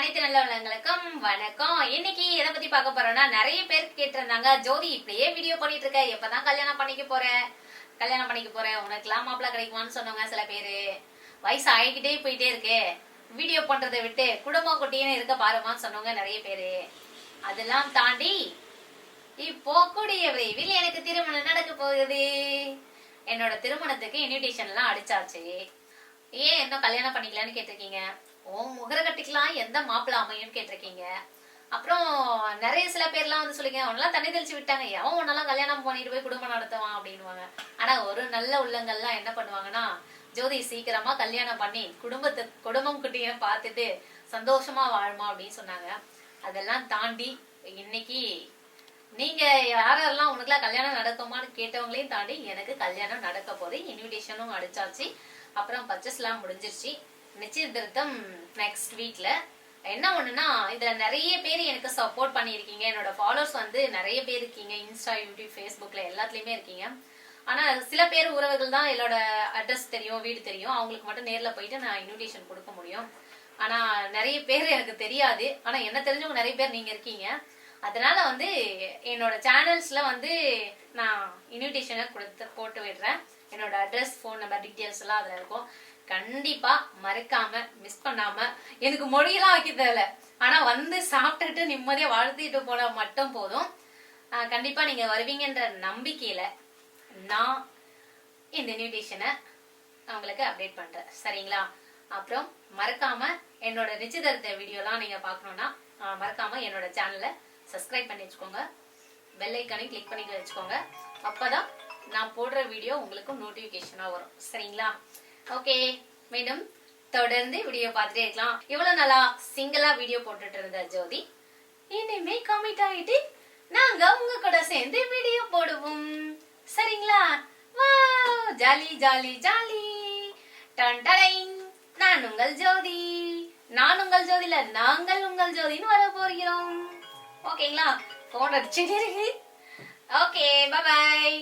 அனைத்து நல்ல உள்ளங்களுக்கும் வணக்கம். இன்னைக்கு எதை பத்தி பார்க்க போறோம்னா நிறைய பேர் கேட்டிருந்தாங்க ஜோதி இப்படியே வீடியோ பண்ணிட்டு இருக்க எப்பதான் கல்யாணம் பண்ணிக்க போற? கல்யாணம் பண்ணிக்க போற உனக்குலாம் மாப்பிள்ள கிடைக்குமான்னு சொன்னவங்க சில பேரு. வயசு ஆகிக்கிட்டே போயிட்டே இருக்கு. வீடியோ பண்றதை விட்டு குடும்பம் குட்டின்னு இருக்க பாருமான்னு சொன்னவங்க நிறைய பேரு. அதெல்லாம் தாண்டி இப்போ கூடிய விரைவில் எனக்கு திருமணம் நடக்க போகுது. என்னோட திருமணத்துக்கு இன்விடேஷன் எல்லாம் அடிச்சாச்சு. ஏன் இன்னும் கல்யாணம் பண்ணிக்கலான்னு கேட்டிருக்கீங்க? ஓ முகர கட்டிக்கலாம் எந்த மாப்பிள்ள அமையும்னு கேட்டிருக்கீங்க. அப்புறம் நிறைய சில பேர்லாம் வந்து சொல்லிங்க அவனெல்லாம் தண்ணி தெளிச்சு விட்டாங்க எவன் உன்னெல்லாம் கல்யாணம் பண்ணிட்டு போய் குடும்பம் நடத்துவான்? அப்படின்னுவாங்க. ஆனா ஒரு நல்ல உள்ளங்கள்லாம் என்ன பண்ணுவாங்கன்னா ஜோதி சீக்கிரமா கல்யாணம் பண்ணி குடும்பத்தை குடும்பம் குட்டிய பார்த்துட்டு சந்தோஷமா வாழுமா? அப்படின்னு சொன்னாங்க. அதெல்லாம் தாண்டி இன்னைக்கு நீங்க யாரெல்லாம் உனக்குலாம் கல்யாணம் நடக்குமான்னு கேட்டவங்களையும் தாண்டி எனக்கு கல்யாணம் நடக்க போது இன்விடேஷனும் அடிச்சாச்சு. அப்புறம் பர்ச்சேஸ்லாம் முடிஞ்சிருச்சு. நிச்சயதார்த்தம் நெக்ஸ்ட் வீக்ல என்ன ஒண்ணுன்னா இதுல நிறைய பேர் எனக்கு சப்போர்ட் பண்ணியிருக்கீங்க. என்னோட ஃபாலோவர்ஸ் வந்து நிறைய பேர் இருக்கீங்க. இன்ஸ்டா யூடியூப் ஃபேஸ்புக்ல எல்லாத்துலயுமே இருக்கீங்க. ஆனா சில பேர் உறவுகள் தான் என்னோட அட்ரஸ் தெரியும் வீடு தெரியும். அவங்களுக்கு மட்டும் நேர்ல போயிட்டு நான் இன்விடேஷன் கொடுக்க முடியும். ஆனா நிறைய பேர் எனக்கு தெரியாது. ஆனா என்ன தெரிஞ்சவங்க நிறைய பேர் நீங்க இருக்கீங்க. அதனால வந்து என்னோட சேனல்ஸ்ல வந்து நான் இன்விடேஷனை கொடுத்து போட்டு விடுறேன். என்னோட அட்ரஸ் ஃபோன் நம்பர் டீட்டெயில்ஸ் எல்லாம் அதுல இருக்கும். கண்டிப்பா மறக்காம மிஸ் பண்ணாம எனக்கு மொழியெல்லாம் வைக்க தேவையில்ல. ஆனா வந்து சாப்பிட்டுட்டு நிம்மதியா வாழ்த்திட்டு போனா மட்டும் போதும். கண்டிப்பா நீங்க வருவீங்கன்ற நம்பிக்கையில நான் இந்த இன்விடேஷனை உங்களுக்கு அப்டேட் பண்றேன். சரிங்களா? அப்புறம் மறக்காம என்னோட நிச்சயதார்த்த வீடியோலாம் நீங்க பார்க்கணும்னா மறக்காம என்னோட சேனலை சப்ஸ்கிரைப் பண்ணி வச்சுக்கோங்க. பெல் ஐக்கானையும் கிளிக் பண்ணி வச்சுக்கோங்க. அப்பதான் நான் போடுற வீடியோ உங்களுக்கு நோட்டிபிகேஷனா வரும். சரிங்களா? ஓகே மீண்டும் தொடர்ந்து வீடியோ பார்த்துட்டே இருக்கலாம். இவ்வளவு நாளா சிங்கிளா வீடியோ போட்டுட்டு இருந்த ஜோதி இனிமே கமிட் ஆயிட்டு நாங்க உங்க கூட சேர்ந்து வீடியோ போடுவோம். சரிங்களா? வா ஜாலி ஜாலி ஜாலி. டன் நான் உங்கள் ஜோதி. நான் உங்கள் ஜோதில நாங்கள் உங்கள் ஜோதின்னு வர போகிறோம் ஓகேங்களா போன் அடிச்சுட்டே இருக்கு. Okay bye